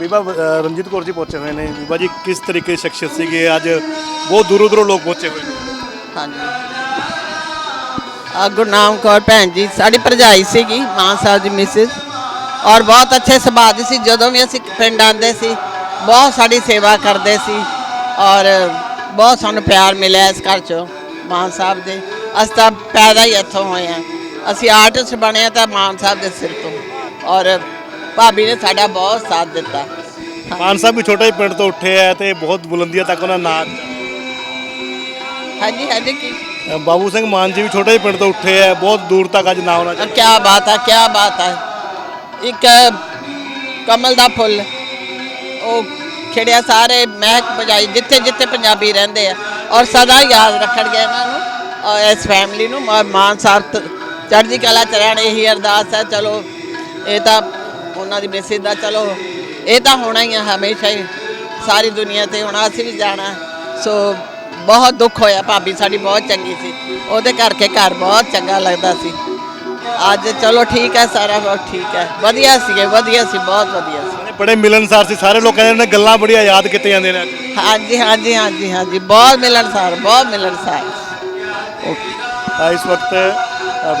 ਬੀਬਾ ਅ, ਰਣਜੀਤ ਕੌਰ ਜੀ ਪਹੁੰਚੇ ਹੋਏ ਨੇ। ਬੀਬਾ ਜੀ ਕਿਸ ਤਰੀਕੇ ਦੀ ਸ਼ਖਸੀਅਤ ਸੀਗੇ? ਅੱਜ ਬਹੁਤ ਦੂਰੋਂ ਦੂਰੋਂ ਲੋਕ ਪਹੁੰਚੇ ਹੋਏ ਨੇ। ਹਾਂਜੀ। ਆ ਗੁਰਨਾਮ ਕੌਰ ਭੈਣ ਜੀ ਸਾਡੀ ਭਰਜਾਈ ਸੀਗੀ ਮਾਂ ਸਾਹਿਬ ਦੀ ਮਿਸਿਸ। ਔਰ ਬਹੁਤ ਅੱਛੇ ਸੁਭਾਅ ਦੀ ਸੀ ਜਦੋਂ ਵੀ ਅਸੀਂ ਪਿੰਡ ਆਉਂਦੇ ਸੀ ਬਹੁਤ ਸਾਡੀ ਸੇਵਾ ਕਰਦੇ ਸੀ। ਔਰ ਬਹੁਤ ਸਾਨੂੰ ਪਿਆਰ ਮਿਲਿਆ ਇਸ ਘਰ ਚੋਂ ਮਾਨ ਸਾਹਿਬ ਦੇ। ਅਸੀਂ ਤਾਂ ਪੈਦਾ ਹੀ ਇੱਥੋਂ ਹੋਏ ਆ ਅਸੀਂ ਆਰਟਿਸਟ ਬਣੇ ਆ ਤਾਂ ਮਾਨ ਸਾਹਿਬ ਦੇ ਸਿਰ ਤੋਂ। ਔਰ ਭਾਬੀ ਨੇ ਸਾਡਾ ਬਹੁਤ ਸਾਥ ਦਿੱਤਾ। ਮਾਨ ਸਾਹਿਬ ਵੀ ਛੋਟੇ ਪਿੰਡ ਤੋਂ ਉੱਠੇ ਆ ਤੇ ਬਹੁਤ ਬੁਲੰਦੀਆਂ ਤੱਕ ਉਹਨਾਂ ਨਾਚ ਹਾਂਜੀ ਹਾਂਜੀ ਕੀ? ਅ, ਬਾਬੂ ਸਿੰਘ ਮਾਨ ਜੀ ਵੀ ਛੋਟੇ ਪਿੰਡ ਤੋਂ ਉੱਠੇ ਆ ਬਹੁਤ ਦੂਰ ਤੱਕ ਅੱਜ ਨਾਮ ਉਹਨਾਂ ਕੀ ਬਾਤ ਹੈ ਕੀ ਬਾਤ ਹੈ ਇੱਕ ਕਮਲ ਦਾ ਫੁੱਲ ਉਹ ਖਿੜਿਆ ਸਾਰੇ ਮਹਿਕ ਬਜਾਈ ਜਿੱਥੇ ਜਿੱਥੇ ਪੰਜਾਬੀ ਰਹਿੰਦੇ ਆ। ਔਰ ਸਦਾ ਯਾਦ ਰੱਖਣਗੇ ਇਹਨਾਂ ਨੂੰ ਔਰ ਇਸ ਫੈਮਿਲੀ ਨੂੰ ਔਰ ਮਾਨ ਸਾਹਿਬ ਤ- ਚੜ੍ਹਦੀ ਕਲਾ ਚ ਰਹਿਣ ਇਹੀ ਅਰਦਾਸ ਹੈ ਚਲੋ ਇਹ ਤਾਂ ਉਹਨਾਂ ਦੀ ਮੈਸੇਜ ਦਾ ਚਲੋ ਇਹ ਤਾਂ ਹੋਣਾ ਹੀ ਆ ਹਮੇਸ਼ਾ ਹੀ। ਸਾਰੀ ਦੁਨੀਆ ਤੇ ਹੁਣ ਅਸੀਂ ਵੀ ਜਾਣਾ। ਸੋ ਬਹੁਤ ਦੁੱਖ ਹੋਇਆ ਭਾਬੀ ਸਾਡੀ ਬਹੁਤ ਚੰਗੀ ਸੀ। ਉਹਦੇ ਕਰਕੇ ਘਰ ਬਹੁਤ ਚੰਗਾ ਲੱਗਦਾ ਸੀ। ਅੱਜ ਚਲੋ ਠੀਕ ਹੈ ਸਾਰਾ ਕੁਝ ਠੀਕ ਹੈ। ਵਧੀਆ ਸੀਗੇ ਵਧੀਆ ਸੀ ਬਹੁਤ ਵਧੀਆ ਸੀ। ਬੜੇ ਮਿਲਨਸਾਰ ਸੀ ਸਾਰੇ ਲੋਕ ਕਹਿੰਦੇ ਨੇ ਗੱਲਾਂ ਬੜੀਆਂ ਯਾਦ ਕੀਤੀਆਂ ਨੇ ਅੱਜ। ਹਾਂਜੀ ਹਾਂਜੀ ਹਾਂਜੀ ਹਾਂਜੀ ਬਹੁਤ ਮਿਲਣਸਾਰ ਬਹੁਤ ਮਿਲਣਸਾਰ। ਓਕੇ ਤਾਂ ਇਸ ਵਕਤ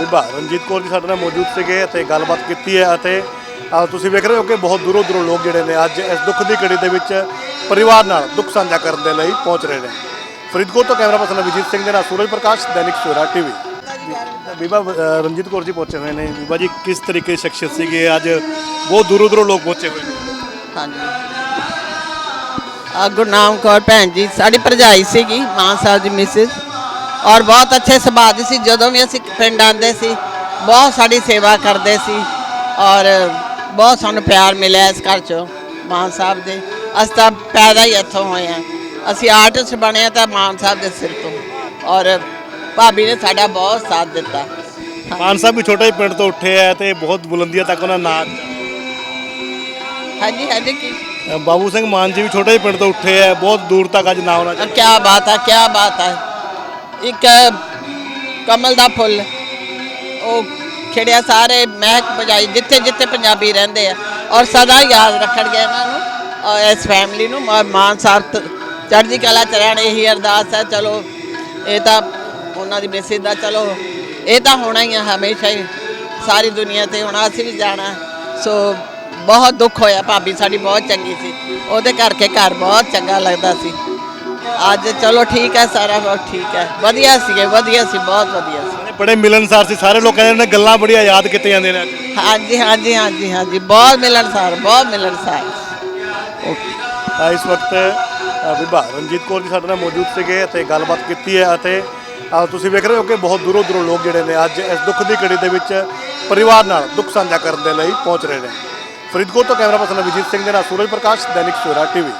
ਬੀਬਾ ਰਣਜੀਤ ਕੌਰ ਜੀ ਸਾਡੇ ਨਾਲ ਮੌਜੂਦ ਸੀਗੇ ਅਤੇ ਗੱਲਬਾਤ ਕੀਤੀ ਹੈ ਅਤੇ ਤੁਸੀਂ ਵੇਖ ਰਹੇ ਹੋ ਕਿ ਬਹੁਤ ਦੂਰੋਂ ਦੂਰੋਂ ਲੋਕ ਜਿਹੜੇ ਨੇ ਅੱਜ ਇਸ ਦੁੱਖ ਦੀ ਘੜੀ ਦੇ ਵਿੱਚ ਪਰਿਵਾਰ ਨਾਲ ਦੁੱਖ ਸਾਂਝਾ ਕਰਨ ਦੇ ਲਈ ਪਹੁੰਚ ਰਹੇ ਨੇ। ਫਰੀਦਕੋਟ ਤੋਂ ਕੈਮਰਾ ਪਰਸਨ ਅਭਿਜੀਤ ਸਿੰਘ ਦੇ ਨਾਲ ਸੂਰਜ ਪ੍ਰਕਾਸ਼, ਦੈਨਿਕ ਸਵੇਰਾ ਟੀਵੀ ਬੀਬਾ ਰਣਜੀਤ ਕੌਰ ਜੀ ਪਹੁੰਚੇ ਹੋਏ ਨੇ। ਬੀਬਾ ਜੀ, ਕਿਸ ਤਰੀਕੇ ਸ਼ਖਸੀਅਤ ਸੀਗੇ? ਅੱਜ ਬਹੁਤ ਦੂਰੋਂ ਦੂਰੋਂ ਲੋਕ ਪਹੁੰਚੇ ਹੋਏ ਨੇ। ਹਾਂਜੀ। ਆ ਗੁਰਨਾਮ ਕੌਰ ਭੈਣ ਜੀ, ਸਾਡੀ ਭਰਜਾਈ ਸੀਗੀ, ਮਾਂ ਸਾਹਿਬ ਦੀ ਮਿਸਿਸ ਔਰ ਬਹੁਤ ਅੱਛੇ ਸੁਭਾਅ ਦੀ ਸੀ। ਜਦੋਂ ਵੀ ਅਸੀਂ ਪਿੰਡ ਆਉਂਦੇ ਸੀ, ਬਹੁਤ ਸਾਡੀ ਸੇਵਾ ਕਰਦੇ ਸੀ। ਔਰ ਬਹੁਤ ਸਾਨੂੰ ਪਿਆਰ ਮਿਲਿਆ ਇਸ ਘਰ ਚੋਂ ਮਾਂ ਸਾਹਿਬ ਦੇ। ਅਸੀਂ ਤਾਂ ਪੈਦਾ ਹੀ ਇੱਥੋਂ ਹੋਏ ਆ ਅਸੀਂ ਆਰਟਿਸਟ ਬਣੇ ਆ ਤਾਂ ਮਾਂ ਸਾਹਿਬ ਦੇ ਸਿਰ ਤੋਂ। ਔਰ ਭਾਬੀ ਨੇ ਸਾਡਾ ਬਹੁਤ ਸਾਥ ਦਿੱਤਾ। ਮਾਨ ਸਾਹਿਬ ਵੀ ਛੋਟੇ ਪਿੰਡ ਤੋਂ ਉੱਠੇ ਆ ਤੇ ਬਹੁਤ ਬੁਲੰਦੀਆਂ ਤੱਕ ਉਹਨਾਂ ਨਾਚ ਹਾਂਜੀ ਹਾਂਜੀ ਕੀ? ਬਾਬੂ ਸਿੰਘ ਮਾਨ ਜੀ ਵੀ ਛੋਟੇ ਪਿੰਡ ਤੋਂ ਉੱਠੇ ਆ ਬਹੁਤ ਦੂਰ ਤੱਕ ਅੱਜ ਨਾਮ ਉਹਨਾਂ ਕੀ ਬਾਤ ਹੈ ਕੀ ਬਾਤ ਹੈ ਇੱਕ ਕਮਲ ਦਾ ਫੁੱਲ। ਉਹ ਖਿੜਿਆ ਸਾਰੇ ਮਹਿਕ ਬਜਾਈ ਜਿੱਥੇ ਜਿੱਥੇ ਪੰਜਾਬੀ ਰਹਿੰਦੇ ਆ। ਔਰ ਸਦਾ ਯਾਦ ਰੱਖਣਗੇ ਇਹਨਾਂ ਨੂੰ। ਔਰ ਇਸ ਫੈਮਿਲੀ ਨੂੰ ਔਰ ਮਾਨ ਸਾਹਿਬ ਚੜ੍ਹਦੀ ਕਲਾ ਚ ਰਹਿਣ, ਇਹੀ ਅਰਦਾਸ ਹੈ, ਚਲੋ ਇਹ ਤਾਂ ਉਹਨਾਂ ਦੀ ਮੈਸੇਜ ਦਾ ਚਲੋ ਇਹ ਤਾਂ ਹੋਣਾ ਹੀ ਆ ਹਮੇਸ਼ਾ ਹੀ। ਸਾਰੀ ਦੁਨੀਆ ਤੇ ਹੋਣਾ ਅਸੀਂ ਵੀ ਜਾਣਾ ਸੋ ਬਹੁਤ ਦੁੱਖ ਹੋਇਆ ਭਾਬੀ, ਸਾਡੀ ਬਹੁਤ ਚੰਗੀ ਸੀ। ਉਹਦੇ ਕਰਕੇ ਘਰ ਬਹੁਤ ਚੰਗਾ ਲੱਗਦਾ ਸੀ। ਅੱਜ ਚਲੋ ਠੀਕ ਹੈ, ਸਾਰਾ ਬਹੁਤ ਠੀਕ ਹੈ। ਵਧੀਆ ਸੀਗੇ, ਵਧੀਆ ਸੀ, ਬਹੁਤ ਵਧੀਆ ਸੀ। ਬੜੇ ਮਿਲਨਸਾਰ ਸੀ ਸਾਰੇ ਲੋਕ ਕਹਿੰਦੇ ਨੇ ਗੱਲਾਂ ਬੜੀਆਂ ਯਾਦ ਕੀਤੀਆਂ ਜਾਂਦੀਆਂ ਨੇ ਅੱਜ। ਹਾਂਜੀ ਹਾਂਜੀ ਹਾਂਜੀ ਹਾਂਜੀ ਬਹੁਤ ਮਿਲਣਸਾਰ ਬਹੁਤ ਮਿਲਣਸਾਰ ਓਕੇ ਤਾਂ ਇਸ ਵਕਤ ਅ, ਬੀਬਾ ਰਣਜੀਤ ਕੌਰ ਜੀ ਸਾਡੇ ਨਾਲ ਮੌਜੂਦ ਸੀਗੇ ਅਤੇ ਗੱਲਬਾਤ ਕੀਤੀ ਹੈ ਅਤੇ ਅ, ਤੁਸੀਂ ਵੇਖ ਰਹੇ ਹੋ ਕਿ ਬਹੁਤ ਦੂਰੋਂ ਦੂਰੋਂ ਲੋਕ ਜਿਹੜੇ ਨੇ ਅੱਜ ਇਸ ਦੁੱਖ ਦੀ ਘੜੀ ਦੇ ਵਿੱਚ ਪਰਿਵਾਰ ਨਾਲ ਦੁੱਖ ਸਾਂਝਾ ਕਰਨ ਦੇ ਲਈ ਪਹੁੰਚ ਰਹੇ ਨੇ। ਫਰੀਦਕੋਟ ਤੋਂ ਕੈਮਰਾ ਪਰਸਨ ਅਭਿਜੀਤ ਸਿੰਘ ਦੇ ਨਾਲ ਸੂਰਜ ਪ੍ਰਕਾਸ਼ ਦੈਨਿਕ ਸਵੇਰਾ ਟੀਵੀ।